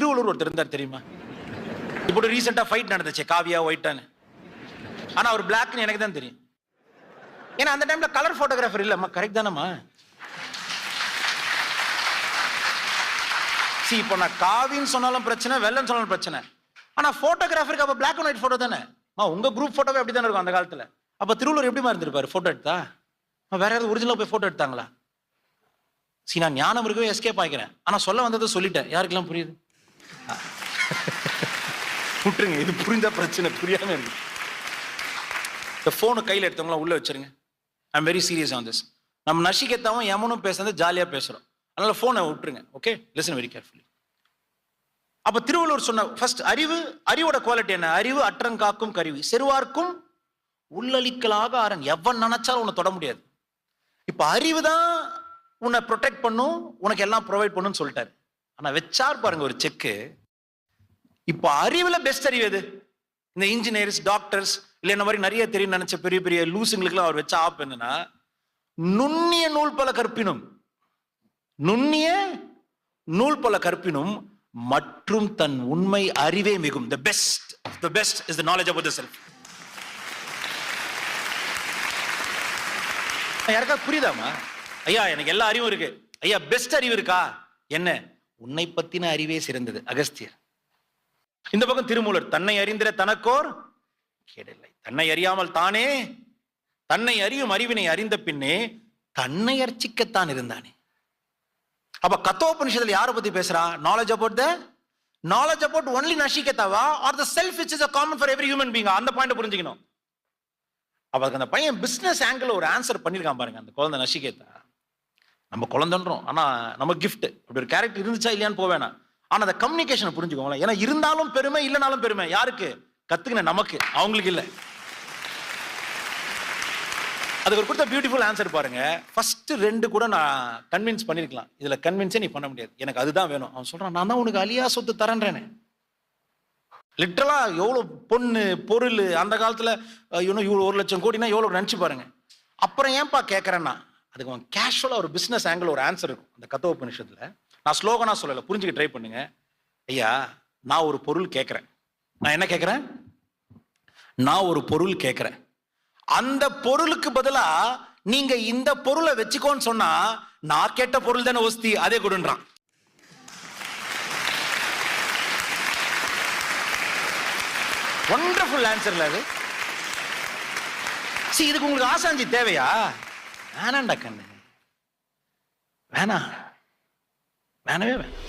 திருவள்ளூர் ஒருத்தர் இருந்தார் தெரியுமா? இப்போ ரீசெண்டாக ஃபைட் நடந்துச்சு காவியா ஒயிட்டான்னு ஆனா அவர் பிளாக்னு எனக்கு தான் தெரியும். ஏன்னா அந்த டைம்ல கலர் ஃபோட்டோகிராஃபர் இல்லம்மா கரெக்ட் தானம்மா? சி இப்போ நான் காவின்னு சொன்னாலும் பிரச்சனை வெள்ளன்னு சொன்னாலும் பிரச்சனை. ஆனா ஃபோட்டோகிராஃபருக்கு அப்போ பிளாக் அண்ட் ஒயிட் ஃபோட்டோ தானே? மா உங்க குரூப் ஃபோட்டோவே அப்படி தானே இருக்கும் அந்த காலத்துல. அப்போ திருவள்ளூர் எப்படிமா இருந்திருப்பாரு ஃபோட்டோ எடுத்தா? வேற யாராவது ஒரிஜினலாக போய் போட்டோ எடுத்தாங்களா? சீ நான் ஞானம் இருக்கவே எஸ்கேப் ஆகிக்கிறேன் ஆனா சொல்ல வந்ததை சொல்லிட்டேன். யாருக்கெல்லாம் புரியுது? விட்டுருங்க இது புரிந்த பிரச்சனை புரியாம இருக்கு. இந்த போனை கையில் எடுத்தவங்களாம் உள்ள வச்சிருங்க. I'm very serious on this நம்ம நசிகத்தாவும் எமனும் பேசுறது ஜாலியா பேசுறோம். அதனால ஃபோனை விட்டுருங்க ஓகே லிசன் வெரி கேர்ஃபுல்லி அப்ப திருவள்ளுவர் சொன்ன ஃபர்ஸ்ட் அறிவு அறிவோட குவாலிட்டி என்ன? அறிவு அற்றங்காக்கும் கருவி. செருவார்க்கும் உள்ளளிக்கலாக அரண். எவன் நினைச்சாலும் உன்னை தொட முடியாது. இப்ப அறிவு தான் உன்னை ப்ரொடெக்ட் பண்ணும் உனக்கு எல்லாம் ப்ரொவைட் பண்ணுன்னு சொல்லிட்டாரு. ஆனா வச்சார் பாருங்க ஒரு செக்கு இப்போ அறிவுல பெஸ்ட் அறிவு எது? இந்த இன்ஜினியர்ஸ் டாக்டர்ஸ் இல்லை இந்த மாதிரி நிறைய தெரியும் நினைச்ச பெரிய பெரிய லூசுங்களுக்குலாம் அவர் வச்ச ஆப் என்னன்னா நுண்ணிய நூல் பல கற்பினும். நுண்ணிய நூல் பல கற்பினும் மற்றும் தன் உண்மை அறிவே மிகும். The best the best is the knowledge about the self யாருக்காவது புரியுதாமா ஐயா எனக்கு எல்லா அறிவும் இருக்கு. ஐயா பெஸ்ட் அறிவு இருக்கா? என்ன? உன்னை பத்தின அறிவே சிறந்தது. அகஸ்தியர். இந்த பக்கம் திருமூலர் தன்னை அறிந்திர தனக்கோர் கேடில்லை. தன்னை அறியாமல் தானே? தன்னை அறியும் அறிவினை அறிந்த பின்னே தன்னை அர்ச்சிக்கத்தான் இருந்தானே. அப்ப கத்தோபனிஷத்துல யாரை பத்தி பேசுறா? Knowledge about the knowledge about only நஷிகத்தாவா or the self it's is a common for every human being அந்த பாயிண்ட் புரிஞ்சுக்கணும். அப்ப அதுக்கு அந்த பையன் பிசினஸ் ஆங்கிள் ஒரு ஆன்சர் பண்ணிருக்கான் பாருங்க அந்த குழந்தை நஷிகேத்தா நம்ம குழந்தைன்றோம் ஆனா நம்ம கிஃப்ட் அப்படி ஒரு கேரக்டர் இருந்துச்சா இல்லையான்னு போவேனா ஆனால் அந்த கம்யூனிகேஷனை புரிஞ்சுக்கோங்களேன். ஏன்னா இருந்தாலும் பெருமை இல்லைனாலும் பெருமை. யாருக்கு? கத்துக்கின நமக்கு. அவங்களுக்கு இல்லை. அதுக்கு ஒரு கொடுத்த பியூட்டிஃபுல் ஆன்சர் பாருங்க. ஃபர்ஸ்ட் ரெண்டு கூட நான் கன்வின்ஸ் பண்ணிருக்கலாம். இதுல கன்வின்ஸே நீ பண்ண முடியாது. எனக்கு அதுதான் வேணும். அவன் சொல்றான் நான் தான் உனக்கு அலியா சொத்து தரேன்றேனே. லிட்டரலா எவ்வளவு பொண்ணு பொருள் அந்த காலத்துல இன்னும் இவ்வளவு ஒரு லட்சம் கோடினா எவ்வளவு நினைச்சு பாருங்க. அப்புறம் ஏன்பா கேட்கறேன்னா அதுக்கு அவன் கேஷுவலா ஒரு பிசினஸ் ஆங்கிள் ஒரு ஆன்சர் இருக்கும். அந்த கத்தோ உபநிஷத்துல நான் ஸ்லோகனா சொல்லலை புரிஞ்சுக்க ட்ரை பண்ணுங்க. ஐயா நான் ஒரு பொருள் கேட்குறேன் நான் என்ன கேட்குறேன் நான் ஒரு பொருள் கேட்குறேன் அந்த பொருளுக்கு பதிலாக நீங்க இந்த பொருளை வச்சுக்கோன்னு சொன்னா நான் கேட்ட பொருள் தானே ஒஸ்தி அதே கொடுன்றான். ஒண்டர்ஃபுல் ஆன்சர்ல அது. சரி இதுக்கு உங்களுக்கு ஆசாஞ்சி தேவையா? வேணாண்டா கண்ணு. வேணாம். வேணவே வேணாம்